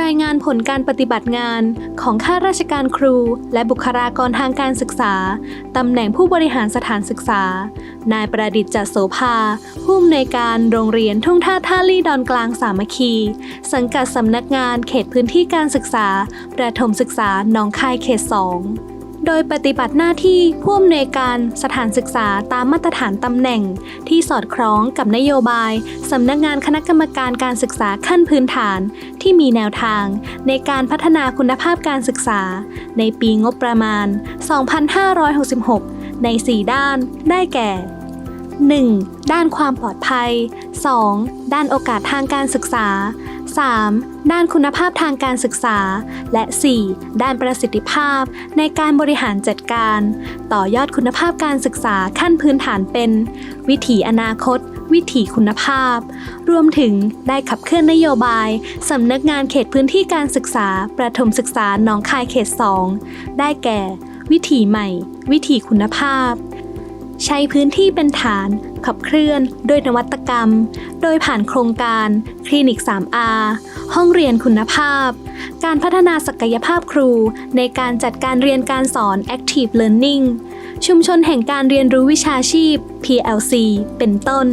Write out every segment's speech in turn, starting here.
รายงานผลการปฏิบัติงานของข้าราชการครู และบุคลากรทางการศึกษา ตำแหน่งผู้บริหารสถานศึกษา นายประดิษฐ์จัดโสภา ผู้อำนวยการโรงเรียนทุ่งท่าท่าลี่ดอนกลางสามัคคี สังกัดสำนักงานเขตพื้นที่การศึกษา ประถมศึกษาหนองคายเขตสอง โดยปฏิบัติหน้าที่ผู้อำนวยการสถานศึกษาตามมาตรฐานตำแหน่ง ที่สอดคล้องกับนโยบายสำนักงานคณะกรรมการการศึกษาขั้นพื้นฐาน ที่มีแนวทาง ในการพัฒนาคุณภาพการศึกษา ในปีงบประมาณ 2566 ใน 4 ด้าน ได้แก่ 1. ด้านความปลอดภัย 2. ด้านโอกาสทางการศึกษา 3. ด้านคุณภาพทางการศึกษา และ 4. ด้านประสิทธิภาพ ในการบริหารจัดการ ต่อยอดคุณภาพการศึกษาขั้นพื้นฐานเป็น วิถีอนาคต วิถีคุณภาพ รวมถึงได้ขับเคลื่อนนโยบายสำนักงานเขตพื้นที่การศึกษา ประถมศึกษาหนองคายเขต 2 ได้แก่ วิถีใหม่ วิถีคุณภาพ ใช้พื้นที่เป็นฐาน ขับเคลื่อนด้วยนวัตกรรม โดยผ่านโครงการคลินิก 3R ห้องเรียนคุณภาพ การพัฒนาศักยภาพครู ในการจัดการเรียนการสอน Active Learning ชุมชนแห่งการเรียนรู้วิชาชีพ PLC เป็นต้น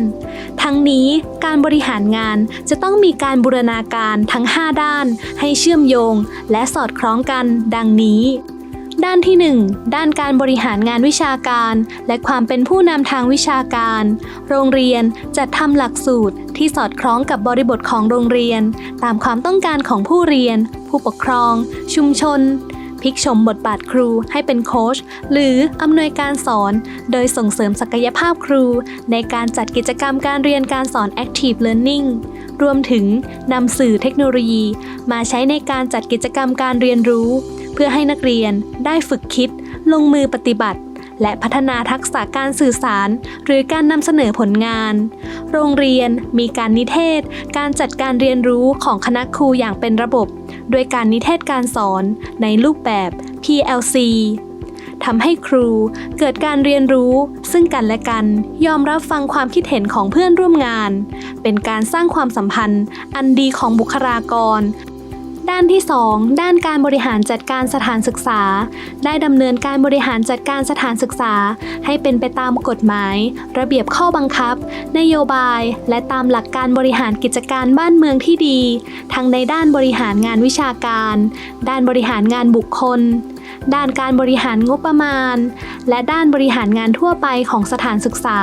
ทั้งนี้การบริหารงานจะต้องมีการบูรณาการทั้ง 5 ด้าน ให้เชื่อมโยง และสอดคล้องกันดังนี้ ด้านที่ 1 ด้านการบริหารงานวิชาการ และความเป็นผู้นำทางวิชาการ โรงเรียนจัดทำหลักสูตรที่สอดคล้องกับบริบทของโรงเรียน ตามความต้องการของผู้เรียน ผู้ปกครอง ชุมชนพลิกชมบทบาทครูให้เป็นโค้ชหรืออำนวยการสอน โดยส่งเสริมศักยภาพครู ในการจัดกิจกรรมการเรียนการสอน Active Learning รวมถึงนำสื่อเทคโนโลยี มาใช้ในการจัดกิจกรรมการเรียนรู้ เพื่อให้นักเรียนได้ฝึกคิด ลงมือปฏิบัติ และพัฒนาทักษะการสื่อสาร หรือการนำเสนอผลงาน โรงเรียนมีการนิเทศ การจัดการเรียนรู้ของคณะครูอย่างเป็นระบบด้วยการนิเทศการสอนในรูปแบบ PLC ทำให้ครูเกิดการเรียนรู้ ซึ่งกันและกันยอมรับฟังความคิดเห็นของเพื่อนร่วมงาน เป็นการสร้างความสัมพันธ์ อันดีของบุคลากร ด้านที่ 2 ด้านการบริหารจัดการสถานศึกษา ได้ดำเนินการบริหารจัดการสถานศึกษา ให้เป็นไปตามกฎหมาย ระเบียบข้อบังคับ นโยบาย และตามหลักการบริหารกิจการบ้านเมืองที่ดี ทั้งในด้านบริหารงานวิชาการ ด้านบริหารงานบุคคล ด้านการบริหารงบประมาณ และด้านบริหารงานทั่วไปของสถานศึกษา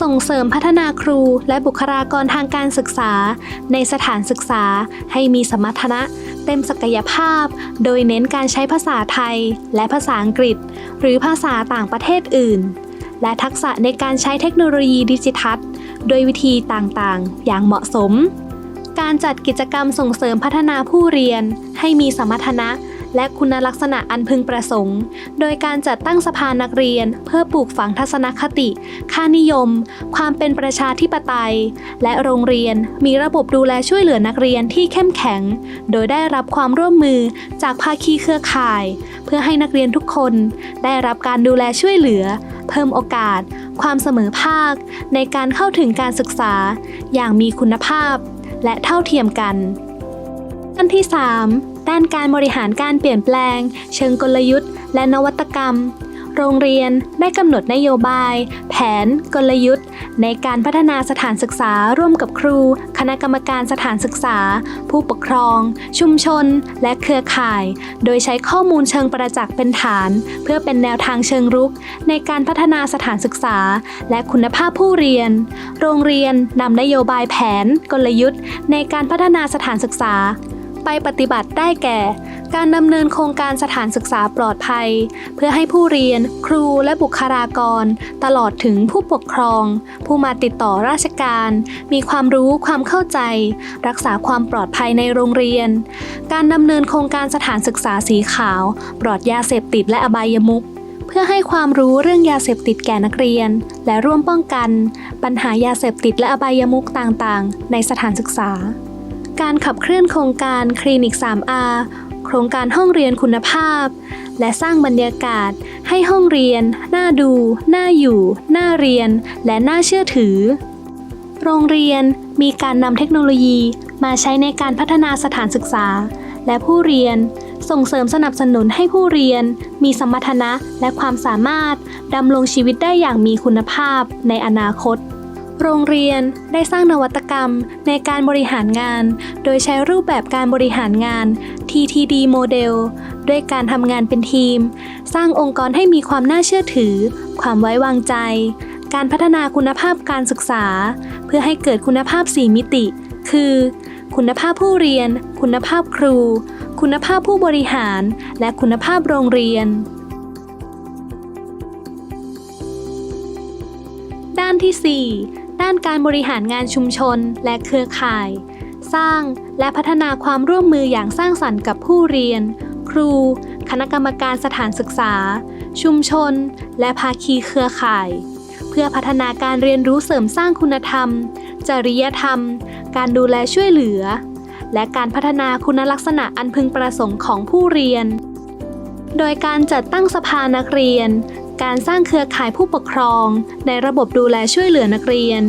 ส่งเสริมพัฒนาครูและบุคลากรทางการศึกษา ในสถานศึกษาให้มีสมรรถนะ เต็มศักยภาพ โดยเน้นการใช้ภาษาไทย และภาษาอังกฤษ หรือภาษาต่างประเทศอื่น และทักษะในการใช้เทคโนโลยีดิจิทัลโดยวิธีต่างๆ อย่างเหมาะสม การจัดกิจกรรมส่งเสริมพัฒนาผู้เรียน ให้มีสมรรถนะ และคุณลักษณะอันพึงประสงค์ โดยการจัดตั้งสภานักเรียน เพื่อปลูกฝังทัศนคติ ค่านิยม ความเป็นประชาธิปไตย และโรงเรียนมีระบบดูแลช่วยเหลือนักเรียนที่เข้มแข็ง โดยได้รับความร่วมมือจากภาคีเครือข่าย เพื่อให้นักเรียนทุกคน ได้รับการดูแลช่วยเหลือ เพิ่มโอกาส ความเสมอภาค ในการเข้าถึงการศึกษา อย่างมีคุณภาพ และเท่าเทียมกันด้นที่ 3 ด้านการบริหารการเปลี่ยนแปลง เชิงกลยุทธ์ และนวัตกรรม โรงเรียนได้กำหนดนโยบาย แผน กลยุทธ์ ในการพัฒนาสถานศึกษาร่วมกับครู คณะกรรมการสถานศึกษา ผู้ปกครอง ชุมชน และเครือข่าย โดยใช้ข้อมูลเชิงประจักษ์เป็นฐาน เพื่อเป็นแนวทางเชิงรุก ในการพัฒนาสถานศึกษา และคุณภาพผู้เรียน โรงเรียนนำนโยบายแผน กลยุทธ์ ในการพัฒนาสถานศึกษา ไปปฏิบัติได้แก่ การดำเนินโครงการสถานศึกษาปลอดภัย เพื่อให้ผู้เรียน ครูและบุคลากร ตลอดถึงผู้ปกครอง ผู้มาติดต่อราชการ มีความรู้ความเข้าใจ รักษาความปลอดภัยในโรงเรียน การดำเนินโครงการสถานศึกษาสีขาว ปลอดยาเสพติดและอบายมุขเพื่อให้ความรู้เรื่องยาเสพติดแก่นักเรียน และร่วมป้องกัน ปัญหายาเสพติดและอบายมุขต่างๆ ในสถานศึกษา การขับเคลื่อนโครงการคลินิก 3R โครงการห้องเรียนคุณภาพ และสร้างบรรยากาศให้ห้องเรียน น่าดู น่าอยู่ น่าเรียน และน่าเชื่อถือ โรงเรียนมีการนำเทคโนโลยีมาใช้ในการพัฒนาสถานศึกษา และผู้เรียน ส่งเสริมสนับสนุนให้ผู้เรียน มีสมรรถนะและความสามารถดำรงชีวิตได้อย่างมีคุณภาพในอนาคต โรงเรียนได้สร้างนวัตกรรมในการบริหารงาน โดยใช้รูปแบบการบริหารงาน TTD โมเดลด้วยการทำงานเป็นทีม สร้างองค์กรให้มีความน่าเชื่อถือ ความไว้วางใจ การพัฒนาคุณภาพการศึกษา เพื่อให้เกิดคุณภาพ 4 มิติ คือ คุณภาพผู้เรียน คุณภาพครู คุณภาพผู้บริหาร และคุณภาพโรงเรียนด้านที่ 4 ด้านการบริหารงานชุมชนและเครือข่าย สร้างและพัฒนาความร่วมมืออย่างสร้างสรรค์กับผู้เรียน ครู คณะกรรมการสถานศึกษา ชุมชน และภาคีเครือข่าย เพื่อพัฒนาการเรียนรู้เสริมสร้างคุณธรรม จริยธรรม การดูแลช่วยเหลือ และการพัฒนาคุณลักษณะอันพึงประสงค์ของผู้เรียนโดยการจัดตั้งสภานักเรียน การสร้างเครือข่ายผู้ปกครอง ในระบบดูแลช่วยเหลือนักเรียน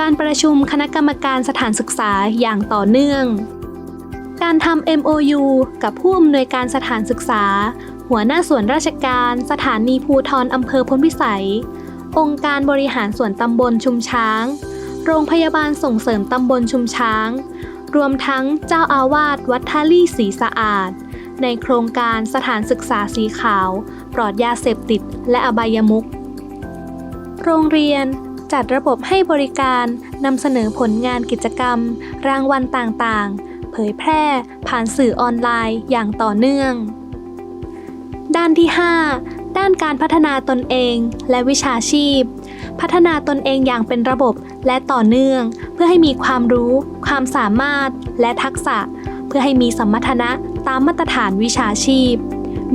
การประชุมคณะกรรมการสถานศึกษาอย่างต่อเนื่อง การทำ MOU กับผู้อำนวยการสถานศึกษา หัวหน้าส่วนราชการสถานีภูทรอำเภอพ้นพิสัย องค์การบริหารส่วนตำบลชุมช้าง โรงพยาบาลส่งเสริมตำบลชุมช้าง รวมทั้งเจ้าอาวาสวัดท่าลี่สีสะอาด ในโครงการสถานศึกษาสีขาว ปลอดยาเสพติด และอบายมุขโรงเรียนจัดระบบให้บริการนำเสนอผลงานกิจกรรม รางวัลต่างๆ เผยแพร่ผ่านสื่อออนไลน์อย่างต่อเนื่อง ด้านที่ 5 ด้านการพัฒนาตนเองและวิชาชีพ พัฒนาตนเองอย่างเป็นระบบและต่อเนื่อง เพื่อให้มีความรู้ ความสามารถและทักษะ เพื่อให้มีสมรรถนะ ตามมาตรฐานวิชาชีพ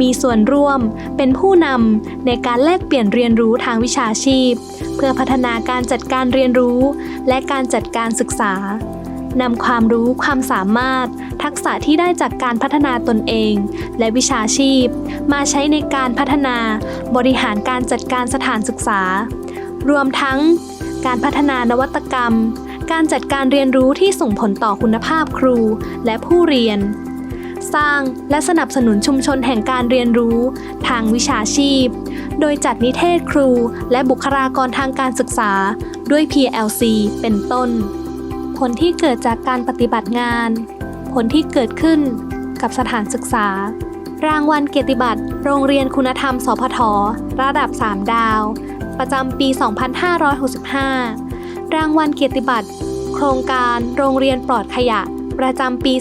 มีส่วนร่วมเป็นผู้นำในการแลกเปลี่ยนเรียนรู้ทางวิชาชีพ เพื่อพัฒนาการจัดการเรียนรู้ และการจัดการศึกษานำความรู้ความสามารถ ทักษะที่ได้จากการพัฒนาตนเอง และวิชาชีพ มาใช้ในการพัฒนาบริหารการจัดการสถานศึกษา รวมทั้ง การพัฒนานวัตกรรม การจัดการเรียนรู้ที่ส่งผลต่อคุณภาพครูและผู้เรียน สร้าง และสนับสนุนชุมชนแห่งการเรียนรู้ ทางวิชาชีพ โดยจัดนิเทศครู และบุคลากรทางการศึกษา ด้วย PLC เป็นต้น ผลที่เกิดจากการปฏิบัติงาน ผลที่เกิดขึ้นกับสถานศึกษา รางวัลเกียรติบัตร โรงเรียนคุณธรรม สพท ระดับ 3 ดาว ประจำปี 2565 รางวัลเกียรติบัตร โครงการโรงเรียนปลอดขยะ ประจำปี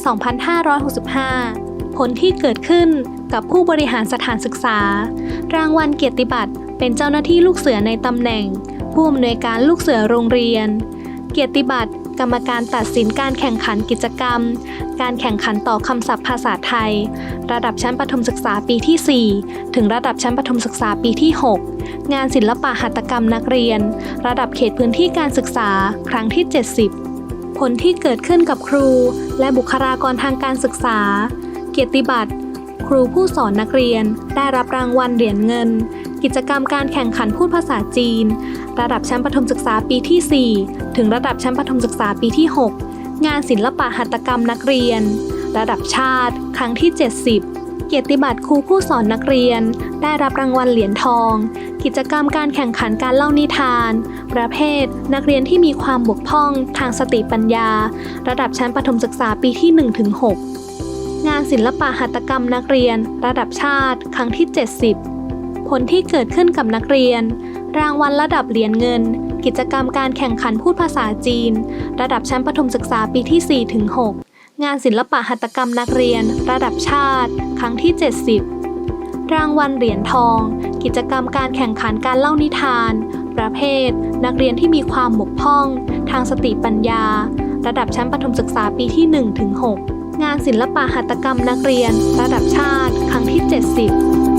2565 ผลที่เกิดขึ้นกับผู้บริหารสถานศึกษา รางวัลเกียรติบัตร เป็นเจ้าหน้าที่ลูกเสือในตำแหน่ง ผู้อำนวยการลูกเสือโรงเรียน เกียรติบัตร กรรมการตัดสินการแข่งขันกิจกรรม การแข่งขันต่อคำศัพท์ภาษาไทย ระดับชั้นประถมศึกษาปีที่ 4 ถึงระดับชั้นประถมศึกษาปีที่ 6 งานศิลปะหัตถกรรมนักเรียน ระดับเขตพื้นที่การศึกษาครั้งที่ 70 ผลที่เกิดขึ้นกับครู และบุคลากรทางการศึกษา เกียรติบัตร ครูผู้สอนนักเรียน ได้รับรางวัลเหรียญเงิน กิจกรรมการแข่งขันพูดภาษาจีน ระดับชั้นประถมศึกษาปีที่ 4 ถึงระดับชั้นประถมศึกษาปีที่ 6 งานศิลปะหัตถกรรมนักเรียน ระดับชาติ ครั้งที่ 70 เกียรติบัตรครูผู้สอนนักเรียน ได้รับรางวัลเหรียญทอง กิจกรรมการแข่งขันการเล่านิทาน ประเภท นักเรียนที่มีความบกพร่องทางสติปัญญา ระดับชั้นประถมศึกษาปีที่ 1-6 งานศิลปะหัตถกรรมนักเรียน ระดับชาติครั้งที่ 70 ผลที่เกิดขึ้นกับนักเรียน รางวัลระดับเหรียญเงิน กิจกรรมการแข่งขันพูดภาษาจีน ระดับชั้นประถมศึกษาปีที่ 4-6 งานศิลปะหัตถกรรมนักเรียน ระดับชาติ ครั้งที่ 70 รางวัลเหรียญทอง กิจกรรมการแข่งขันการเล่านิทาน ประเภท นักเรียนที่มีความบกพร่อง ทางสติปัญญา ระดับชั้นประถมศึกษาปีที่ 1-6 งานศิลปะหัตถกรรมนักเรียน ระดับชาติ ครั้งที่ 70